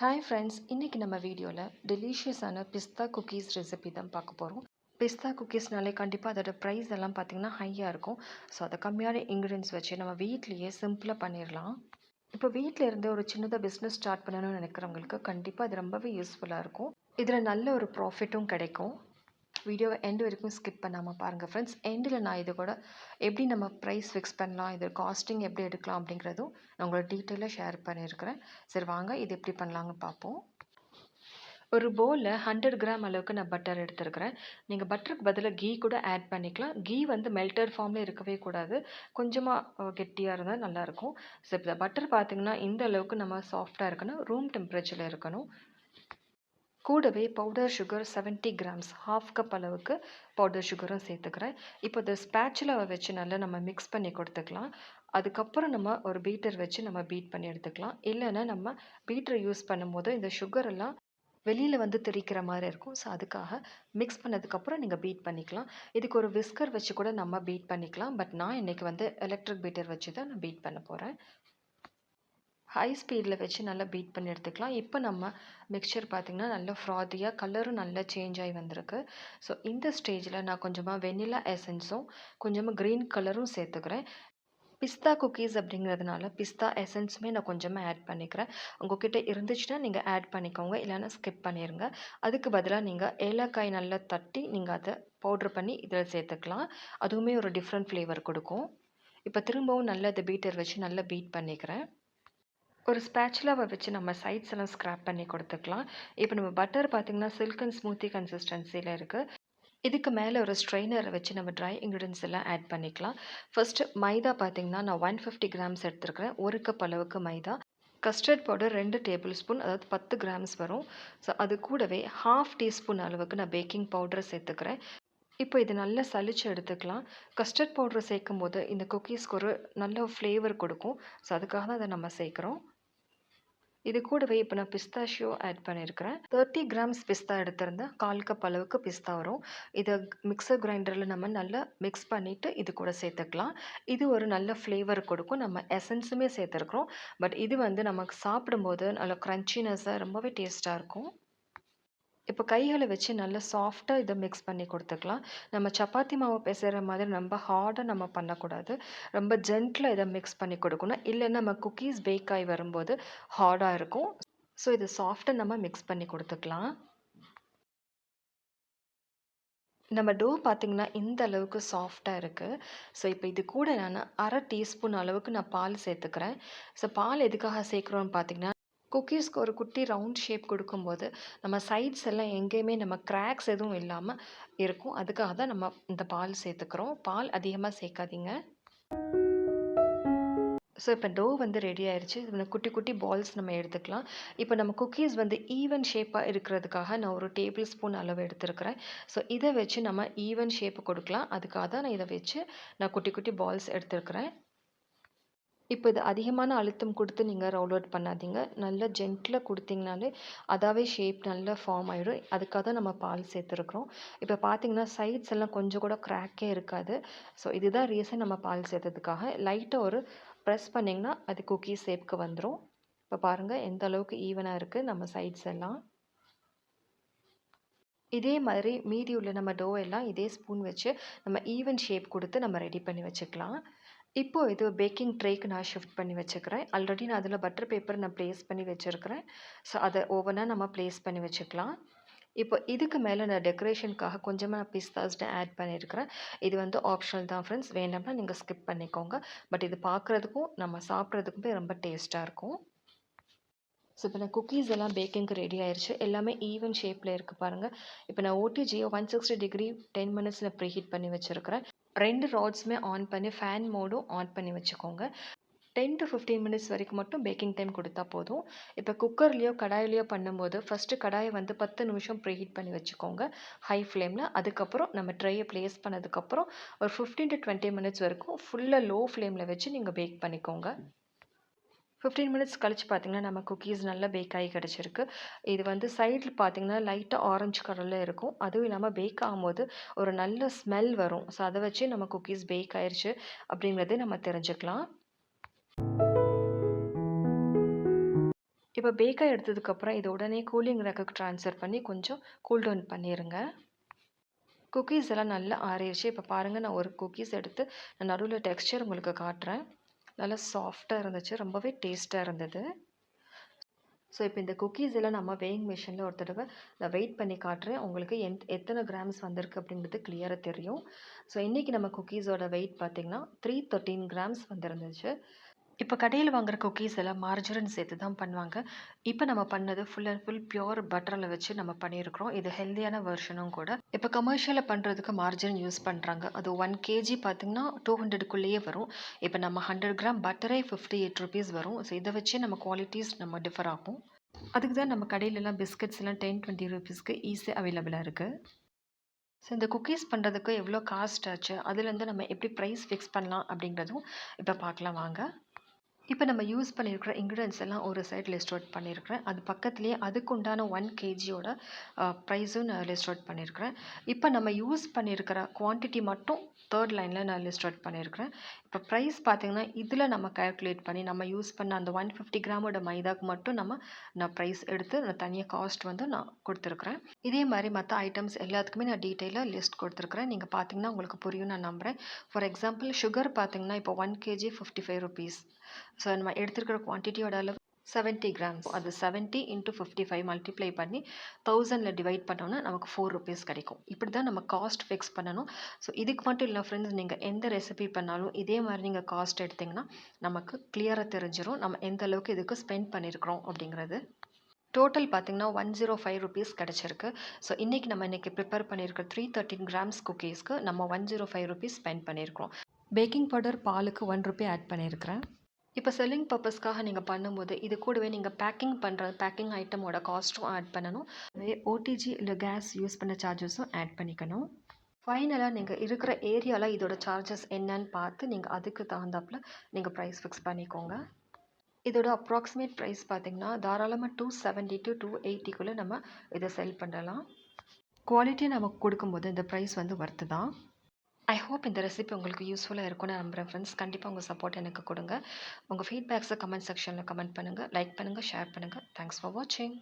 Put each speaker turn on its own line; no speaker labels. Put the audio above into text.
Hi friends இன்றைக்கி நம்ம வீடியோவில் டெலிஷியஸான பிஸ்தா குக்கீஸ் ரெசிபி தான் பார்க்க போகிறோம் பிஸ்தா குக்கீஸ்னாலே கண்டிப்பாக அதோட ப்ரைஸ் எல்லாம் பார்த்திங்கன்னா ஹையாக இருக்கும். ஸோ அதை கம்மியான இன்க்ரீடியன்ஸ் வச்சு நம்ம வீட்லேயே சிம்பிளாக பண்ணிடலாம் இப்போ வீட்டில் இருந்து ஒரு சின்னதாக பிஸ்னஸ் ஸ்டார்ட் பண்ணணும்னு நினைக்கிறவங்களுக்கு கண்டிப்பாக அது ரொம்பவே யூஸ்ஃபுல்லாக இருக்கும். இதில் நல்ல ஒரு ப்ராஃபிட்டும் கிடைக்கும். வீடியோவை எண்டு வரைக்கும் ஸ்கிப் பண்ணாமல் பாருங்கள் ஃப்ரெண்ட்ஸ் எண்டில் நான் இது கூட எப்படி நம்ம ப்ரைஸ் ஃபிக்ஸ் பண்ணலாம் இது காஸ்டிங் எப்படி எடுக்கலாம் அப்படிங்கிறதும் நான் உங்களோட டீட்டெயிலாக ஷேர் பண்ணியிருக்கிறேன் சரி வாங்க. இது எப்படி பண்ணலாங்கன்னு பார்ப்போம். ஒரு போலில் ஹண்ட்ரட் கிராம் அளவுக்கு நான் பட்டர் எடுத்துருக்கிறேன். நீங்கள் பட்டருக்கு பதிலாக கீ கூட ஆட் பண்ணிக்கலாம். கீ வந்து மெல்டட் ஃபார்மில் இருக்கவே கூடாது. கொஞ்சமாக கெட்டியாக இருந்தால் நல்லாயிருக்கும் ஸோ இப்போ பட்டர் பார்த்திங்கன்னா இந்த அளவுக்கு நம்ம சாஃப்டாக இருக்கணும். ரூம் டெம்பரேச்சரில் இருக்கணும். கூடவே powder sugar seventy grams half cup அளவுக்கு பவுடர் சுகரும் சேர்த்துக்கிறேன். இப்போ இந்த ஸ்பேச்சுலாவை வச்சு நல்லா நம்ம மிக்ஸ் பண்ணி கொடுத்துக்கலாம். அதுக்கப்புறம் நம்ம ஒரு பீட்டர் வச்சு நம்ம பீட் பண்ணி எடுத்துக்கலாம். இல்லைன்னா நம்ம பீட்டர் யூஸ் பண்ணும்போது இந்த சுகர் எல்லாம் வெளியில் வந்து தெரிக்கிற மாதிரி இருக்கும். ஸோ அதுக்காக மிக்ஸ் பண்ணதுக்கப்புறம் நீங்கள் பீட் பண்ணிக்கலாம். இதுக்கு ஒரு விஸ்கர் வச்சு கூட நம்ம பீட் பண்ணிக்கலாம். பட் நான் இன்றைக்கி வந்து எலக்ட்ரிக் பீட்டர் வச்சு தான் நான் பீட் பண்ண போகிறேன் ஹை ஸ்பீடில் வச்சு நல்லா பீட் பண்ணி எடுத்துக்கலாம். இப்போ நம்ம மிக்சர் பார்த்திங்கன்னா நல்லா ஃப்ராதியாக கலரும் நல்லா சேஞ்ச் ஆகி வந்திருக்கு. ஸோ இந்த ஸ்டேஜில் நான் கொஞ்சமாக வெண்ணிலா எசன்ஸும் கொஞ்சமாக க்ரீன் கலரும் சேர்த்துக்கிறேன். பிஸ்தா குக்கீஸ் அப்படிங்கிறதுனால பிஸ்தா எசன்ஸுமே நான் கொஞ்சமாக ஆட் பண்ணிக்கிறேன். உங்கள்கிட்ட இருந்துச்சுன்னா நீங்கள் ஆட் பண்ணிக்கோங்க. இல்லைன்னா ஸ்கிப் பண்ணிடுங்க அதுக்கு பதிலாக நீங்கள் ஏலக்காய் நல்லா தட்டி நீங்கள் அதை பவுட்ரு பண்ணி இதில் சேர்த்துக்கலாம். அதுவுமே ஒரு டிஃப்ரெண்ட் ஃப்ளேவர் கொடுக்கும். இப்போ திரும்பவும் நல்லா இந்த பீட்டர் வச்சு நல்லா பீட் பண்ணிக்கிறேன். ஒரு ஸ்பேச்சுலாவை வச்சு நம்ம சைட்ஸ் எல்லாம் ஸ்க்ராப் பண்ணி கொடுத்துக்கலாம். இப்போ நம்ம பட்டர் பார்த்திங்கன்னா சில்க் அண்ட் ஸ்மூத்தி கன்சிஸ்டன்சியில் இருக்குது இதுக்கு மேலே ஒரு ஸ்ட்ரெயினரை வச்சு நம்ம ட்ரை இன்க்ரீடியன்ஸ் எல்லாம் ஆட் பண்ணிக்கலாம். ஃபஸ்ட்டு மைதா பார்த்திங்கன்னா நான் ஒன் ஃபிஃப்டி கிராம்ஸ் எடுத்துருக்கிறேன். ஒரு கப் அளவுக்கு மைதா. கஸ்டர்ட் பவுடர் ரெண்டு டேபிள் ஸ்பூன் அதாவது பத்து கிராம்ஸ் வரும். ஸோ அது கூடவே ஹாஃப் டீஸ்பூன் அளவுக்கு நான் பேக்கிங் பவுடர் சேர்த்துக்கிறேன். இப்போ இது நல்லா சளிச்சு எடுத்துக்கலாம். கஸ்டர்ட் பவுடர் சேர்க்கும் போது இந்த குக்கீஸ்க்கு ஒரு நல்ல ஃப்ளேவர் கொடுக்கும். ஸோ அதுக்காக தான் அதை நம்ம சேர்க்குறோம். இது கூடவே இப்போ நான் பிஸ்தாஷியோ ஆட் பண்ணியிருக்கிறேன் தேர்ட்டி கிராம்ஸ் பிஸ்தா எடுத்திருந்தேன் கால் கப் அளவுக்கு பிஸ்தா வரும். இதை மிக்சர் கிரைண்டரில் நம்ம நல்லா மிக்ஸ் பண்ணிவிட்டு இது கூட சேர்த்துக்கலாம். இது ஒரு நல்ல ஃப்ளேவர் கொடுக்கும். நம்ம எசன்ஸுமே சேர்த்துருக்குறோம். பட் இது வந்து நமக்கு சாப்பிடும்போது நல்ல க்ரன்ச்சினஸ்ஸாக ரொம்பவே டேஸ்ட்டாக இருக்கும். இப்போ கைகளை வச்சு நல்லா சாஃப்டாக இதை மிக்ஸ் பண்ணி கொடுத்துக்கலாம். நம்ம சப்பாத்தி மாவு பிசைகிற மாதிரி ரொம்ப ஹார்டாக நம்ம பண்ணக்கூடாது. ரொம்ப ஜென்டில் இதை மிக்ஸ் பண்ணி கொடுக்கணும். இல்லைன்னா நம்ம குக்கீஸ் பேக் ஆகி வரும்போது ஹார்டாக இருக்கும். ஸோ இதை சாஃப்டாக நம்ம மிக்ஸ் பண்ணி கொடுத்துக்கலாம். நம்ம டோ பார்த்திங்கன்னா இந்த அளவுக்கு சாஃப்டாக இருக்குது ஸோ இப்போ இது கூட நான் அரை டீஸ்பூன் அளவுக்கு நான் பால் சேர்த்துக்கிறேன். ஸோ பால் எதுக்காக சேர்க்குறோன்னு பார்த்தீங்கன்னா குக்கீஸ்க்கு ஒரு குட்டி ரவுண்ட் ஷேப் கொடுக்கும்போது நம்ம சைட்ஸ் எல்லாம் எங்கேயுமே நம்ம கிராக்ஸ் எதுவும் இல்லாமல் இருக்கும். அதுக்காக தான் நம்ம இந்த பால் சேர்த்துக்கிறோம். பால் அதிகமாக சேர்க்காதீங்க. ஸோ இப்போ டோ வந்து ரெடி ஆயிடுச்சு இந்த குட்டி குட்டி பால்ஸ் நம்ம எடுத்துக்கலாம். இப்போ நம்ம குக்கீஸ் வந்து ஈவன் ஷேப்பாக இருக்கிறதுக்காக நான் ஒரு டேபிள் ஸ்பூன் அளவு எடுத்துருக்கிறேன். ஸோ இதை வச்சு நம்ம ஈவன் ஷேப்பு கொடுக்கலாம். அதுக்காக தான் நான் இதை வச்சு நான் குட்டி குட்டி பால்ஸ் எடுத்துருக்கிறேன். இப்போ இது அதிகமான அழுத்தம் கொடுத்து நீங்கள் ரவுல் அவுட் பண்ணாதீங்க. நல்லா ஜென்டில் கொடுத்தீங்கனாலே அதாவே ஷேப் நல்லா ஃபார்ம் ஆகிடும் அதுக்காக தான் நம்ம பால் சேர்த்துருக்குறோம். இப்போ பார்த்தீங்கன்னா சைட்ஸ் எல்லாம் கொஞ்சம் கூட க்ராக்கே இருக்காது. ஸோ இதுதான் ரீசன் நம்ம பால் சேர்த்ததுக்காக. லைட்டாக ஒரு ப்ரெஸ் பண்ணிங்கன்னா அது குக்கீஸ் ஷேப்க்கு வந்துடும் இப்போ பாருங்கள் எந்த அளவுக்கு ஈவனாக இருக்குது நம்ம சைட்ஸ் எல்லாம். இதே மாதிரி மீதி உள்ள நம்ம டோ எல்லாம் இதே ஸ்பூன் வச்சு நம்ம ஈவன் ஷேப் கொடுத்து நம்ம ரெடி பண்ணி வச்சுக்கலாம். இப்போது இது பேக்கிங் ட்ரேக்கு நான் ஷிஃப்ட் பண்ணி வச்சுக்கிறேன். ஆல்ரெடி நான் அதில் பட்டர் பேப்பர் நான் ப்ளேஸ் பண்ணி வச்சுருக்கிறேன். ஸோ அதை ஓவனாக நம்ம ப்ளேஸ் பண்ணி வச்சுக்கலாம். இப்போ இதுக்கு மேலே நான் டெக்கரேஷனுக்காக கொஞ்சமாக நான் பிஸ்தாஸ்ட்டு ஆட் பண்ணியிருக்கிறேன் இது வந்து ஆப்ஷனல் தான் ஃப்ரெண்ட்ஸ் வேண்டாம்னா நீங்கள் ஸ்கிப் பண்ணிக்கோங்க. பட் இது பார்க்குறதுக்கும் நம்ம சாப்பிட்றதுக்குமே ரொம்ப டேஸ்ட்டாக இருக்கும். ஸோ இப்போ நான் குக்கீஸ் எல்லாம் பேக்கிங்க்கு ரெடி ஆயிடுச்சு எல்லாமே ஈவன் ஷேப்பில் இருக்குது பாருங்கள் இப்போ நான் ஓடிஜியோ one sixty degree ten minutes நான் ப்ரீஹீட் பண்ணி வச்சுருக்கிறேன். ரெண்டு ராட்ஸுமே ஆன் பண்ணி ஃபேன் மோடும் ஆன் பண்ணி வச்சுக்கோங்க. டென் டு ஃபிஃப்டீன் மினிட்ஸ் வரைக்கும் மட்டும் பேக்கிங் டைம் கொடுத்தா போதும். இப்போ குக்கர்லேயோ கடாயிலையோ பண்ணும்போது ஃபஸ்ட்டு கடாயை வந்து பத்து நிமிஷம் ப்ரீஹீட் பண்ணி வச்சுக்கோங்க. ஹை ஃப்ளேமில் அதுக்கப்புறம் நம்ம ட்ரையை ப்ளேஸ் பண்ணதுக்கப்புறம் ஒரு ஃபிஃப்டீன் டு டுவெண்ட்டி மினிட்ஸ் வரைக்கும் ஃபுல்லாக லோ ஃப்ளேமில் வச்சு நீங்கள் பேக் பண்ணிக்கோங்க. ஃபிஃப்டீன் மினிட்ஸ் கழிச்சு பார்த்தீங்கன்னா நம்ம குக்கீஸ் நல்லா பேக் ஆகி கிடச்சிருக்கு. இது வந்து சைடில் பார்த்தீங்கன்னா லைட்டாக ஆரஞ்சு கலரில் இருக்கும். அதுவும் இல்லாமல் பேக் ஆகும்போது ஒரு நல்ல ஸ்மெல் வரும். ஸோ அதை வச்சு நம்ம குக்கீஸ் பேக் ஆயிடுச்சு அப்படிங்கிறத நம்ம தெரிஞ்சுக்கலாம். இப்போ பேக்காக எடுத்ததுக்கப்புறம் இதை உடனே கூலிங் ரேக்குக்கு ட்ரான்ஸ்ஃபர் பண்ணி கொஞ்சம் கூல் டவுன் பண்ணிடுங்க குக்கீஸ் எல்லாம் நல்லா ஆறிடுச்சு இப்போ பாருங்கள் நான் ஒரு குக்கீஸ் எடுத்து நான் நடுவில் டெக்ஸ்சர் உங்களுக்கு காட்டுறேன். நல்லா சாஃப்டாக இருந்துச்சு. ரொம்பவே டேஸ்ட்டாக இருந்தது. ஸோ இப்போ இந்த குக்கீஸ் எல்லாம் நம்ம வேயிங் மிஷினில் ஒரு தடவை நான் வெயிட் பண்ணி காட்டுறேன். உங்களுக்கு எந் எத்தனை கிராம்ஸ் வந்திருக்கு அப்படிங்கிறது கிளியராக தெரியும். ஸோ இன்றைக்கி நம்ம குக்கீஸோட வெயிட் பார்த்திங்கன்னா த்ரீ தேர்ட்டீன் கிராம்ஸ் வந்துருந்துச்சு. இப்போ கடையில் வாங்குற குக்கீஸ் எல்லாம் மார்ஜரின் சேர்த்து தான் பண்ணுவாங்க. இப்போ நம்ம பண்ணது ஃபுல் அண்ட் ஃபுல் பியூர் பட்டரில் வச்சு நம்ம பண்ணியிருக்கிறோம். இது ஹெல்த்தியான வெர்ஷனும் கூட. இப்போ கமர்ஷியலில் பண்ணுறதுக்கு மார்ஜரின் யூஸ் பண்ணுறாங்க அது ஒன் கேஜி பார்த்திங்கன்னா டூ ஹண்ட்ரடுக்குள்ளேயே வரும். இப்போ நம்ம ஹண்ட்ரட் கிராம் பட்டரே ஃபிஃப்டி எயிட் ருபீஸ் வரும். ஸோ இதை வச்சு நம்ம குவாலிட்டிஸ் நம்ம டிஃபர் ஆகும். அதுக்கு தான் நம்ம கடையிலலாம் பிஸ்கட்ஸ் எல்லாம் டென் டுவெண்ட்டி ருபீஸ்க்கு ஈஸியாக அவைலபிளாக இருக்குது ஸோ இந்த குக்கீஸ் பண்ணுறதுக்கு எவ்வளோ காஸ்ட் ஆச்சு? அதுலேருந்து நம்ம எப்படி ப்ரைஸ் ஃபிக்ஸ் பண்ணலாம் அப்படிங்கிறதும் இப்போ பார்க்கலாம். வாங்க. இப்போ நம்ம யூஸ் பண்ணியிருக்கிற இன்க்ரீடியன்ஸ் எல்லாம் ஒரு சைடு லிஸ்ட் அவுட் பண்ணியிருக்கிறேன் அது பக்கத்துலேயே அதுக்கு உண்டான ஒன் கேஜியோட ப்ரைஸும் நான் லிஸ்ட் அவுட் பண்ணியிருக்கிறேன் இப்போ நம்ம யூஸ் பண்ணியிருக்கிற குவான்டிட்டி மட்டும் தேர்ட் லைனில் நான் லிஸ்ட் அவுட் பண்ணியிருக்கிறேன் இப்போ ப்ரைஸ் பார்த்திங்கன்னா இதில் நம்ம கால்குலேட் பண்ணி நம்ம யூஸ் பண்ண அந்த ஒன் ஃபிஃப்டி கிராமோட மைதாக்கு மட்டும் நம்ம நான் ப்ரைஸ் எடுத்து நான் தனியாக காஸ்ட் வந்து நான் கொடுத்துருக்குறேன். இதே மாதிரி மற்ற ஐட்டம்ஸ் எல்லாத்துக்குமே நான் டீட்டெயிலாக லிஸ்ட் கொடுத்துருக்குறேன். நீங்கள் பார்த்தீங்கன்னா உங்களுக்கு புரியும் நான் நம்புகிறேன் ஃபார் எக்ஸாம்பிள் சுகர் பார்த்தீங்கன்னா இப்போ one KG fifty five rupees so நம்ம எடுத்துருக்கிற குவான்டிட்டியோட அளவு செவன்ட்டி கிராம்ஸ் அது seventy into fifty five multiply பண்ணி தௌசண்டில் டிவைட் பண்ணோன்னா நமக்கு ஃபோர் ருபீஸ் கிடைக்கும். இப்படி தான் நம்ம காஸ்ட் ஃபிக்ஸ் பண்ணணும். ஸோ இதுக்கு மட்டும் இல்லை ஃப்ரெண்ட்ஸ் நீங்கள் எந்த ரெசிபி பண்ணாலும் இதே மாதிரி நீங்கள் காஸ்ட் எடுத்திங்கன்னா நமக்கு கிளியராக தெரிஞ்சிடும் நம்ம எந்த அளவுக்கு இதுக்கு ஸ்பெண்ட் பண்ணியிருக்கிறோம் அப்படிங்கிறது. டோட்டல் பார்த்திங்கன்னா ஒன் ஜீரோ ஃபைவ் ருபீஸ் கிடச்சிருக்கு. ஸோ இன்றைக்கி நம்ம இன்றைக்கி ப்ரிப்பேர் பண்ணியிருக்க த்ரீ தேர்ட்டின் கிராம்ஸ் குக்கீஸ்க்கு நம்ம one zero five rupees spend பண்ணியிருக்கிறோம் பேக்கிங் பவுடர் பாலுக்கு ஒன் ருபி ஆட் பண்ணியிருக்கிறேன் இப்போ செல்லிங் பர்பஸ்க்காக நீங்கள் பண்ணும்போது இது கூடவே நீங்கள் பேக்கிங் பண்ணுற பேக்கிங் ஐட்டமோட காஸ்ட்டும் ஆட் பண்ணணும். ஓடிஜி இல்லை கேஸ் யூஸ் பண்ண சார்ஜஸும் ஆட் பண்ணிக்கணும். ஃபைனலாக நீங்கள் இருக்கிற ஏரியாவில் இதோட சார்ஜஸ் என்னன்னு பார்த்து நீங்கள் அதுக்கு தகுந்தாப்பில் நீங்கள் ப்ரைஸ் ஃபிக்ஸ் பண்ணிக்கோங்க. இதோட அப்ராக்சிமேட் ப்ரைஸ் பார்த்திங்கன்னா தாராளமாக டூ செவன்ட்டி டு டூ எயிட்டிக்குள்ளே நம்ம இதை செல் பண்ணலாம். குவாலிட்டி நமக்கு கொடுக்கும்போது இந்த ப்ரைஸ் வந்து ஒர்த்து தான். ஐ ஹோப் இந்த ரெசிபி உங்களுக்கு யூஸ்ஃபுல்லாக இருக்கும்னு நம்புகிறேன் ஃப்ரெண்ட்ஸ் கண்டிப்பாக உங்கள் சப்போர்ட் எனக்கு கொடுங்க. உங்கள் ஃபீட்பேக்ஸை கமெண்ட் செக்ஷனில் கமெண்ட் பண்ணுங்கள் லைக் பண்ணுங்கள் ஷேர் பண்ணுங்கள் தேங்க்ஸ் ஃபார் வாட்சிங்